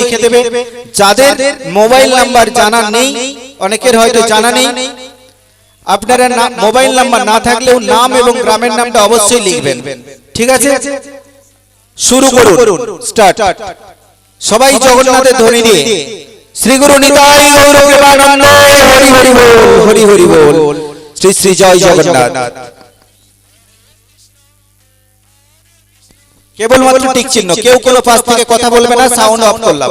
লিখে দেবে। যাদের মোবাইল নাম্বার জানা নেই অনেকের হয়তো জানা নেই। আপনারা মোবাইল নাম্বার না থাকলেও নাম এবং গ্রামের নামটা অবশ্যই লিখবেন। ঠিক আছে? শুরু করুন। স্টার্ট। সবাই জগন্নাথের ধ্বনি দিয়ে। শ্রী গুরু নিতাই গৌর হরি হরি বল। হরি হরি বল। শ্রী শ্রী জয় জগন্নাথ। কেবলমাত্র টিক চিহ্ন কেউ কোনো পাশ থেকে কথা বলবে না সাউন্ড অফ করলাম।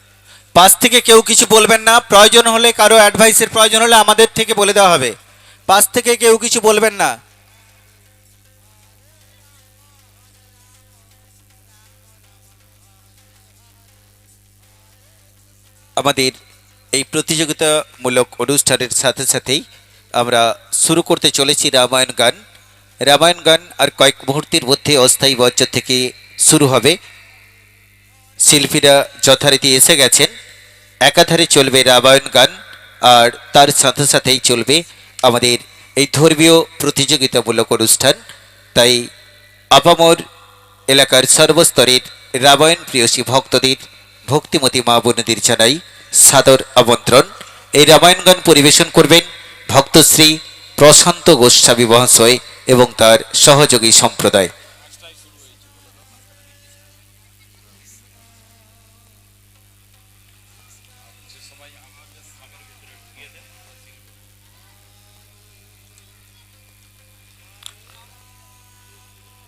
পাশ থেকে কেউ কিছু বলবেন না। প্রয়োজন হলে কারও অ্যাডভাইসের প্রয়োজন হলে আমাদের থেকে বলে দেওয়া হবে। পাশ থেকে কেউ কিছু বলবেন না। আমাদের এই প্রতিযোগিতামূলক অনুষ্ঠানের সাথে সাথেই আমরা শুরু করতে চলেছি রামায়ণ গান। রামায়ণ গান আর কয়েক মুহূর্তের মধ্যে অস্থায়ী মঞ্চ থেকে শুরু হবে। শিল্পীরা যথারীতি এসে গেছেন। একাধারে চলবে রামায়ণ গান, আর তার সাথে সাথেই চলবে আমাদের এই ধর্মীয় প্রতিযোগিতামূলক অনুষ্ঠান। তাই আপামর এলাকার সর্বস্তরের রামায়ণ প্রিয়সী ভক্তদের, ভক্তিমতী মা বোনদের জানাই সাদর আমন্ত্রণ। এই রামায়ণ গান পরিবেশন করবেন ভক্তশ্রী প্রশান্ত গোস্বামী মহাশয় এবং তার সহযোগী সম্প্রদায়।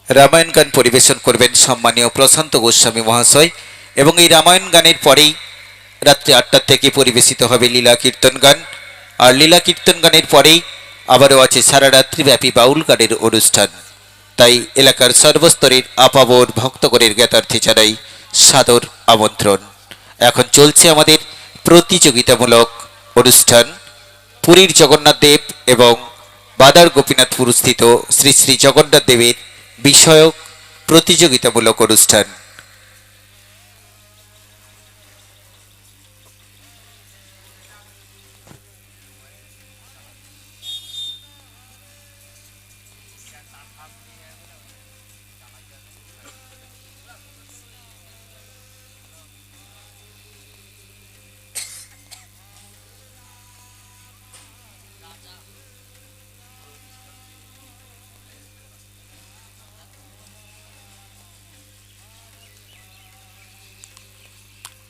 রামায়ণ গান পরিবেশন করবেন সম্মানীয় প্রশান্ত গোস্বামী মহাশয় এবং এই রামায়ণ গানের পরেই রাত্রি আটটার থেকে পরিবেশিত হবে লীলা কীর্তন গান। আর লীলা কীর্তন গানের পরেই আবারও আছে সারা রাত্রিব্যাপী বাউল গানের অনুষ্ঠান। তাই এলাকার সর্বস্তরের আপাবর ভক্তগণের জ্ঞাতার্থী জানাই সাদর আমন্ত্রণ। এখন চলছে আমাদের প্রতিযোগিতামূলক অনুষ্ঠান। পুরীর জগন্নাথ দেব এবং বাদার গোপীনাথপুর স্থিত শ্রী শ্রী জগন্নাথ দেবের বিষয়ক প্রতিযোগিতামূলক অনুষ্ঠান।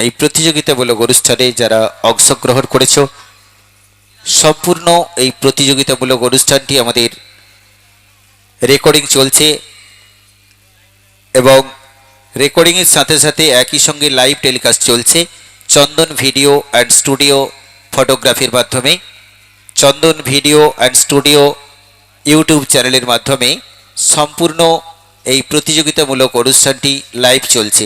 এই প্রতিযোগিতামূলক অনুষ্ঠানে যারা অংশগ্রহণ করেছ, সম্পূর্ণ এই প্রতিযোগিতামূলক অনুষ্ঠানটি আমাদের রেকর্ডিং চলছে এবং রেকর্ডিংয়ের সাথে সাথে একই সঙ্গে লাইভ টেলিকাস্ট চলছে চন্দন ভিডিও অ্যান্ড স্টুডিও ফটোগ্রাফির মাধ্যমে। Chandan video and studio YouTube চ্যানেলের মাধ্যমে সম্পূর্ণ এই প্রতিযোগিতামূলক অনুষ্ঠানটি লাইভ চলছে।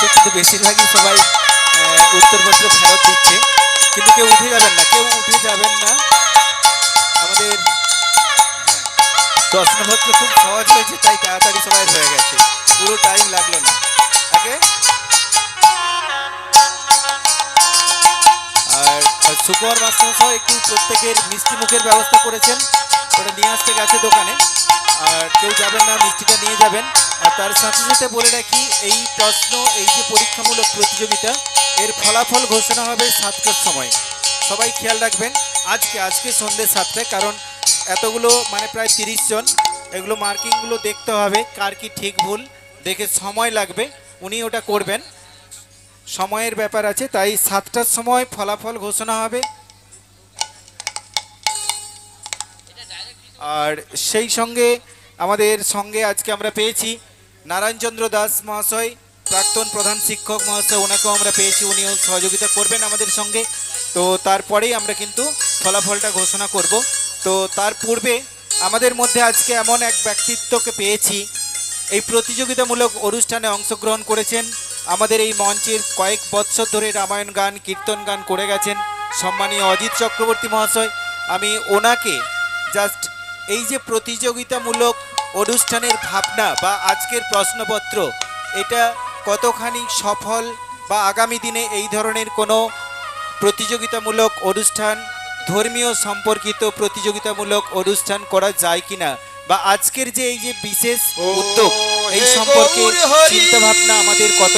সময় কিন্তু বেশিরভাগই সবাই উত্তরপত্র ফেরত দিচ্ছে। কিন্তু কেউ উঠে যাবেন না কেউ উঠে যাবেন না। আমাদের হ্যাঁ, প্রশ্নপত্র খুব সহজ হয়েছে তাই তাড়াতাড়ি সবাই হয়ে গেছে। পুরো টাইম লাগল না। ওকে আর সুকুমার মাস্টার একটু প্রত্যেকের মিষ্টি মুখের ব্যবস্থা করেছেন। ওটা নিয়ে আসতে গেছে দোকানে। কেউ যাবেন না, মিষ্টিটা নিয়ে যাবেন। আর তার সাথে সাথে বলে রাখি, এই প্রশ্ন, এই যে পরীক্ষামূলক প্রতিযোগিতা, এর ফলাফল ঘোষণা হবে সাতটার সময়। সবাই খেয়াল রাখবেন, আজকে আজকে সন্ধ্যে সাতটায়, কারণ এতগুলো মানে প্রায় তিরিশ জন, এগুলো মার্কিংগুলো দেখতে হবে, কার কি ঠিক ভুল, দেখে সময় লাগবে, উনি ওটা করবেন। সময়ের ব্যাপার আছে, তাই সাতটার সময় ফলাফল ঘোষণা হবে। আর সেই সঙ্গে আমাদের সঙ্গে আজকে আমরা পেয়েছি নারায়ণচন্দ্র দাস মহাশয়, প্রাক্তন প্রধান শিক্ষক মহাশয়, ওনাকেও আমরা পেয়েছি, উনিও সহযোগিতা করবেন আমাদের সঙ্গে। তো তারপরেই আমরা কিন্তু ফলাফলটা ঘোষণা করব। তো তার পূর্বে আমাদের মধ্যে আজকে এমন এক ব্যক্তিত্বকে পেয়েছি, এই প্রতিযোগিতামূলক অনুষ্ঠানে অংশগ্রহণ করেছেন। আমাদের এই মঞ্চের কয়েক বৎসর ধরে রামায়ণ গান, কীর্তন গান করে গেছেন। সম্মানীয় অজিত চক্রবর্তী মহাশয়, আমি ওনাকে জাস্ট এই যে প্রতিযোগিতামূলক অনুষ্ঠানের ভাবনা বা আজকের প্রশ্নপত্র এটা কতখানি সফল বা আগামী দিনে এই ধরনের কোনো প্রতিযোগিতামূলক অনুষ্ঠান ধর্মীয় সম্পর্কিত প্রতিযোগিতামূলক অনুষ্ঠান করা যায় কিনা? বা আজকের যে এই যে বিশেষ উদ্যোগ এই সম্পর্কে চিন্তা ভাবনা আমাদের কতটা